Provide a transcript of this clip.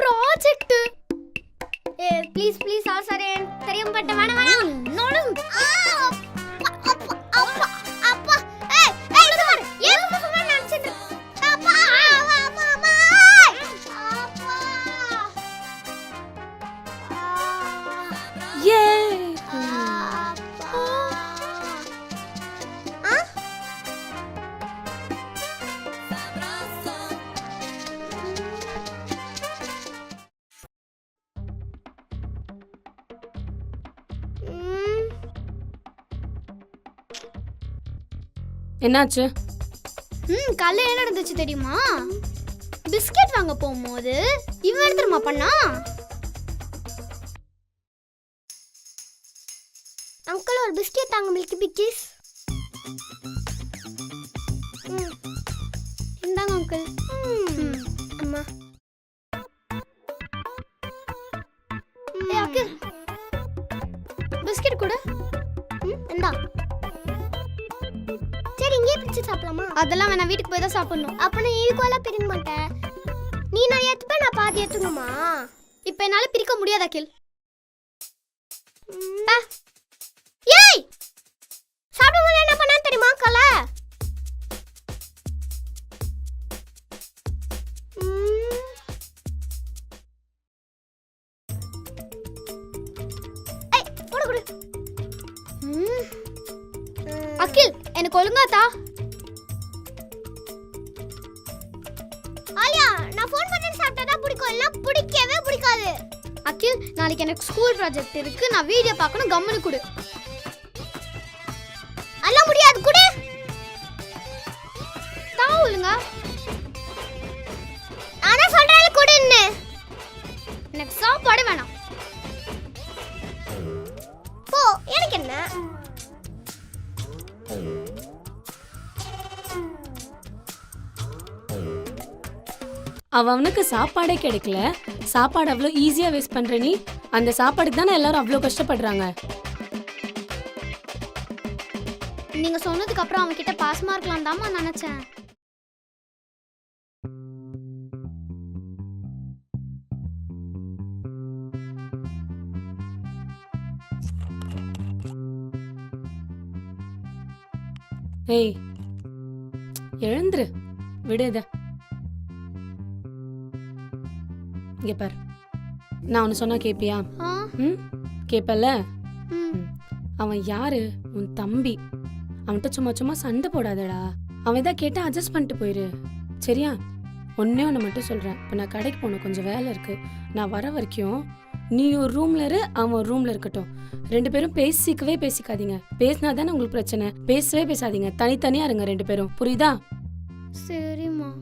Project ஏ please please அவசரேன் தெரியும் பட்ட வேணாம் வேணாம் நோடும் என்னாச்சு? ம் காலைல என்ன நடந்துச்சு தெரியுமா? பிஸ்கெட் வாங்க போகும்போது இவன் எடுத்துருமா பண்ணா? அங்கிள் ஒரு பிஸ்கெட் தாங்க மில்கி பிக்கிஸ். இந்தாங்க அங்கிள். அம்மா. ஏ அங்கிள். பிஸ்கெட் கூட. ம் இந்தா. பிரிச்சு சாப்பிடலாமா? அதெல்லாம் வேணாம் வீட்டுக்கு போய் தான் சாப்பிடணும். அப்ப நான் ஈக்குவலா பிரிக்க மாட்டேன். நீ நான் ஏத்துப்பேன் நான் பாதி ஏத்துக்கணுமா? இப்ப என்னால பிரிக்க முடியாது அகில். ஏய்! சாப்பிடும்போது என்ன பண்ணான்னு தெரியுமா கல. அகில் எனக்கு ஒழுங்கா ஆலியா நான் ஃபோன் பண்ணி சாப்பிட்டா தான் பிடிக்கும். எல்லாம் பிடிக்கவே பிடிக்காது. அகில் நாளைக்கு எனக்கு ஸ்கூல் ப்ராஜெக்ட் இருக்கு. நான் வீடியோ பார்க்கணும். கம்முனு கொடு. எல்லாம் முடியாது கொடு. தா ஒழுங்கா ஆனா சொல்றேன் கொடுன்னு. எனக்கு சாப்பாடு வேணாம். போ எனக்கு என்ன? அவனுக்கு சாப்பாடே கிடைக்கல. சாப்பாடு அவ்வளோ ஈஸியா வேஸ்ட் பண்ற நீ. அந்த சாப்பாடுக்கு தானே எல்லாரும் அவ்வளோ கஷ்டப்படுறாங்க. நீங்க சொன்னதுக்கு அப்புறம் அவன் கிட்ட பாசமா இருக்கலாம் தாமா நினைச்சேன். ஏய் எழுந்துரு. விடு இங்க பாரு. நான் ஒன்று சொன்னா கேப்பியா? ஆ. ம்? கேப்பல்ல? ம். அவன் யாரு? உன் தம்பி. அவன்கிட்ட சும்மா சும்மா சண்டை போடாதடா. அவன் எதா கேட்டா அட்ஜஸ்ட் பண்ணிட்டு போயிரு. சரியா? ஒன்னே ஒன்று மட்டும் சொல்றேன். இப்போ நான் கடைக்கு போகணும். கொஞ்சம் வேலை இருக்கு. நான் வர வரைக்கும் நீ ஒரு ரூம்ல இரு அவன் ஒரு ரூம்ல இருக்கட்டும். ரெண்டு பேரும் பேசிக்கவே பேசிக்காதீங்க. பேசினா தானே உங்களுக்கு பிரச்சனை. பேசவே பேசாதீங்க. தனித்தனியா இருங்க ரெண்டு பேரும். புரியுதா? சரிம்மா.